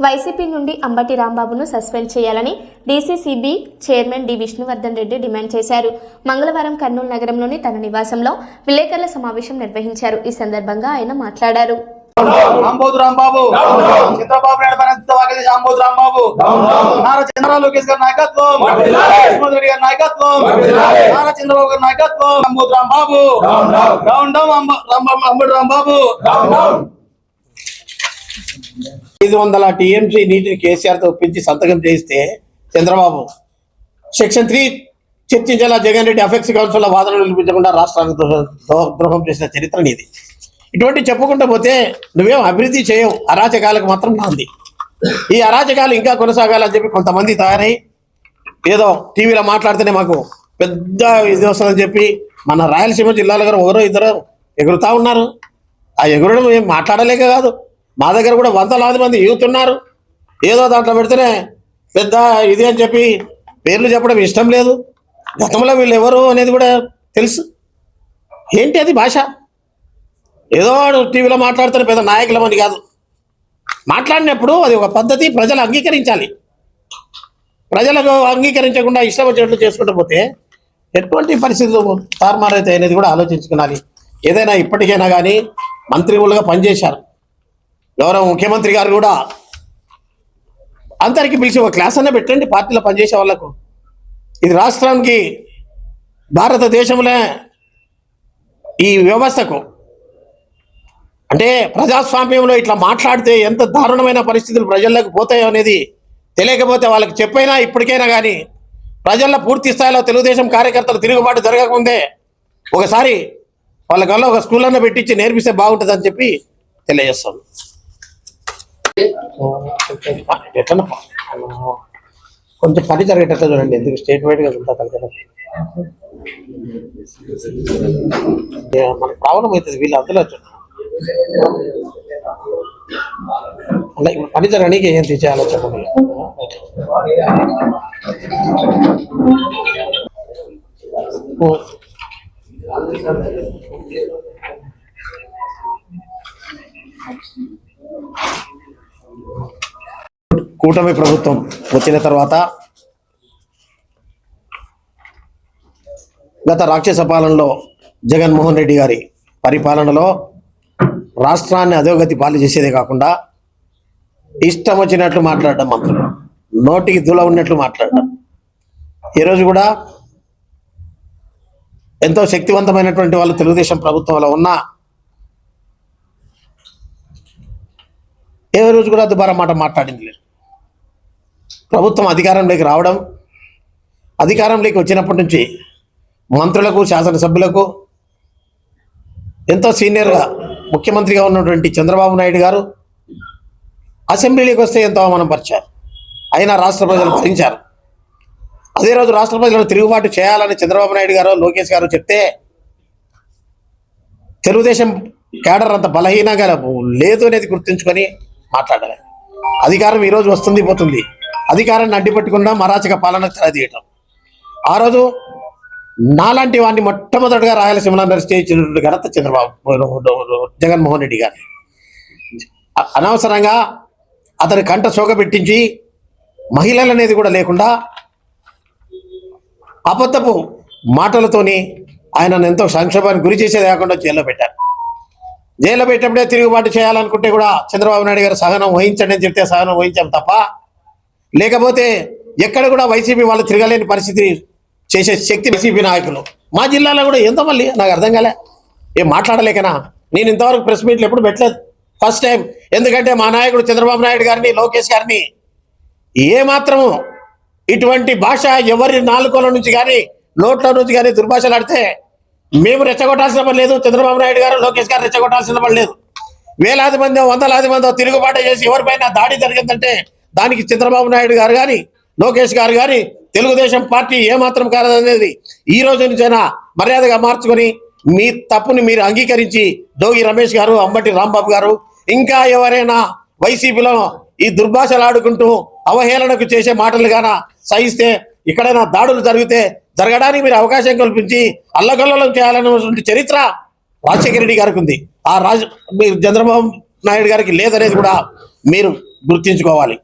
YCP నుండి అంబటి రాంబాబును suspend చేయాలని DCCB chairman D Vishnuvardhan Reddy demand చేశారు. మంగళవారం కర్నూలు నగరంలోని తన నివాసంలో విలేకరుల సమావేశం నిర్వహించారు. ఈ సందర్భంగా ఆయన మాట్లాడారు. రాంబాబు. చంద్రబాబు నాయుడు రాంబాబు. నారా చంద్రబాబు లోకేష్ గారి నాయకత్వం. జగన్మోహన్ రెడ్డి గారి నాయకత్వం. నారా చంద్రబాబు గారి నాయకత్వం. రాంబోతు Rambabu. Down down Ambati Rambabu. ఐదు వందల టీఎంసీ నీటిని కేసీఆర్తో ఒప్పించి సంతకం చేయిస్తే చంద్రబాబు. సెక్షన్ త్రీ చర్చించేలా జగన్ రెడ్డి అఫెక్స్ కౌన్సిల్ వాదనలు వినిపించకుండా రాష్ట్రానికి ద్రోహం చేసిన చరిత్ర నీది. ఇటువంటి చెప్పుకుంటూ పోతే నువ్వేం అభివృద్ధి చేయవు. అరాచకాలకు మాత్రం నాంది. ఈ అరాచకాలు ఇంకా కొనసాగాలని చెప్పి కొంతమంది తయారై ఏదో టీవీలో మాట్లాడితేనే మాకు పెద్ద ఇది వస్తుందని చెప్పి మన రాయలసీమ జిల్లాలో గారు ఒకరో ఇద్దరు ఎగురుతా ఉన్నారు. ఆ ఎగురడం ఏం మాట్లాడలేక కాదు. మా దగ్గర కూడా వందలాది మంది యూత్ ఉన్నారు ఏదో దాంట్లో పెడితేనే పెద్ద ఇది అని చెప్పి పేర్లు చెప్పడం ఇష్టం లేదు. గతంలో వీళ్ళు ఎవరు అనేది కూడా తెలుసు. ఏంటి అది భాష? ఏదో వాడు టీవీలో మాట్లాడుతున్న పెద్ద నాయకులమని కాదు. మాట్లాడినప్పుడు అది ఒక పద్ధతి ప్రజలు అంగీకరించాలి. ప్రజలకు అంగీకరించకుండా ఇష్టం వచ్చినట్లు చేసుకుంటూ పోతే ఎటువంటి పరిస్థితులు తారుమారైతే అనేది కూడా ఆలోచించుకోవాలి ఏదైనా ఇప్పటికైనా కానీ మంత్రివులుగా పనిచేశారు. గౌరవ ముఖ్యమంత్రి గారు కూడా అందరికీ పిలిచి ఒక క్లాస్ అన్న పెట్టండి పార్టీలో పనిచేసే వాళ్ళకు. ఇది రాష్ట్రానికి భారతదేశంలో ఈ వ్యవస్థకు అంటే ప్రజాస్వామ్యంలో ఇట్లా మాట్లాడితే ఎంత దారుణమైన పరిస్థితులు ప్రజల్లోకి పోతాయో అనేది తెలియకపోతే వాళ్ళకి చెప్పైనా ఇప్పటికైనా కానీ ప్రజల్లో పూర్తి స్థాయిలో తెలుగుదేశం కార్యకర్తలు తిరుగుబాటు జరగకముందే ఒకసారి వాళ్ళ కల్లా ఒక స్కూల్ పెట్టించి నేర్పిస్తే బాగుంటుందని చెప్పి తెలియజేస్తాను. ఎట్లా కొంచెం పని జరిగేటట్లు చూడండి ఎందుకు స్టేట్ వైడ్గా ఉంటా కలిసి మనకు ప్రాబ్లం అవుతుంది వీళ్ళు అందులో అంటే అలా ఇప్పుడు పని జరగడానికి ఏం తీసేయాలో చెప్పండి ఓ. కూటమి ప్రభుత్వం వచ్చిన తర్వాత గత రాక్షస పాలనలో జగన్మోహన్ రెడ్డి గారి పరిపాలనలో రాష్ట్రాన్ని అధోగతి పాలు చేసేదే కాకుండా ఇష్టం వచ్చినట్లు మాట్లాడడం మంత్రులు నోటికి దుల ఉన్నట్లు మాట్లాడడం. ఈరోజు కూడా ఎంతో శక్తివంతమైనటువంటి వాళ్ళు తెలుగుదేశం ప్రభుత్వంలో ఉన్నా ఏ రోజు కూడా దుబారా మాట మాట్లాడింది లేదు. ప్రభుత్వం అధికారంలోకి రావడం అధికారంలోకి వచ్చినప్పటి నుంచి మంత్రులకు శాసనసభ్యులకు ఎంతో సీనియర్గా ముఖ్యమంత్రిగా ఉన్నటువంటి చంద్రబాబు నాయుడు గారు అసెంబ్లీలోకి వస్తే ఎంతో అవమానపరిచారు. అయినా రాష్ట్ర ప్రజలు భరించారు. అదే రోజు రాష్ట్ర ప్రజలను తిరుగుబాటు చేయాలని చంద్రబాబు నాయుడు గారు లోకేష్ గారు చెప్తే తెలుగుదేశం కేడర్ అంత బలహీనంగా లేదు అనేది గుర్తుంచుకొని మాట్లాడాలి అధికారం ఈ రోజు వస్తుంది పోతుంది. అధికారాన్ని అడ్డుపెట్టకుండా మరాచక పాలన తెరదీయటం ఆ రోజు నాలాంటి వాడిని మొట్టమొదటిగా రాయలసీమలో అరెస్ట్ ఘనత చంద్రబాబు జగన్మోహన్ రెడ్డి గారు. అనవసరంగా అతని కంట సోగ పెట్టించి మహిళలు అనేది కూడా లేకుండా అబద్ధపు మాటలతోని ఆయనను ఎంతో సంక్షోభానికి గురి చేసేది కాకుండా జైల్లో పెట్టారు. జైల్లో పెట్టినప్పుడే తిరుగుబాటు చేయాలనుకుంటే కూడా చంద్రబాబు నాయుడు గారు సహనం వహించండి అని చెప్తే సహనం వహించాం తప్ప లేకపోతే ఎక్కడ కూడా వైసీపీ వాళ్ళు తిరగలేని పరిస్థితి చేసే శక్తి వైసీపీ నాయకులు. మా జిల్లాలో కూడా ఎంతో మళ్ళీ నాకు అర్థం కాలే. ఏం మాట్లాడలేకనా? నేను ఇంతవరకు ప్రెస్ మీట్లు ఎప్పుడు పెట్టలేదు. ఫస్ట్ టైం ఎందుకంటే మా నాయకుడు చంద్రబాబు నాయుడు గారిని లోకేష్ గారిని ఏమాత్రము ఇటువంటి భాష ఎవరి నాలుకల నుంచి కానీ నోట్ల నుంచి కానీ దుర్భాషలాడితే మేము రెచ్చగొట్టాల్సిన పని లేదు. చంద్రబాబు నాయుడు గారు లోకేష్ గారు రెచ్చగొట్టాల్సిన పని లేదు. వేలాది మంది వందలాది మంది తిరుగుబాటు చేసి ఎవరిపైన దాడి జరిగిందంటే దానికి చంద్రబాబు నాయుడు గారు కానీ లోకేష్ గారు కానీ తెలుగుదేశం పార్టీ ఏమాత్రం కాదనేది ఈ రోజు నుంచైనా మర్యాదగా మార్చుకొని మీ తప్పుని మీరు అంగీకరించి జోగి రమేష్ గారు అంబటి రాంబాబు గారు ఇంకా ఎవరైనా వైసీపీలో ఈ దుర్భాషలు ఆడుకుంటూ అవహేళనకు చేసే మాటలు గాన సహిస్తే ఎక్కడైనా దాడులు జరిగితే జరగడానికి మీరు అవకాశం కల్పించి అల్లకల్లోలం చేయాలన్నటువంటి చరిత్ర రాజశేఖర రెడ్డి గారికి ఉంది. ఆ రాజ మీరు చంద్రబాబు నాయుడు గారికి లేదనేది కూడా మీరు గుర్తించుకోవాలి.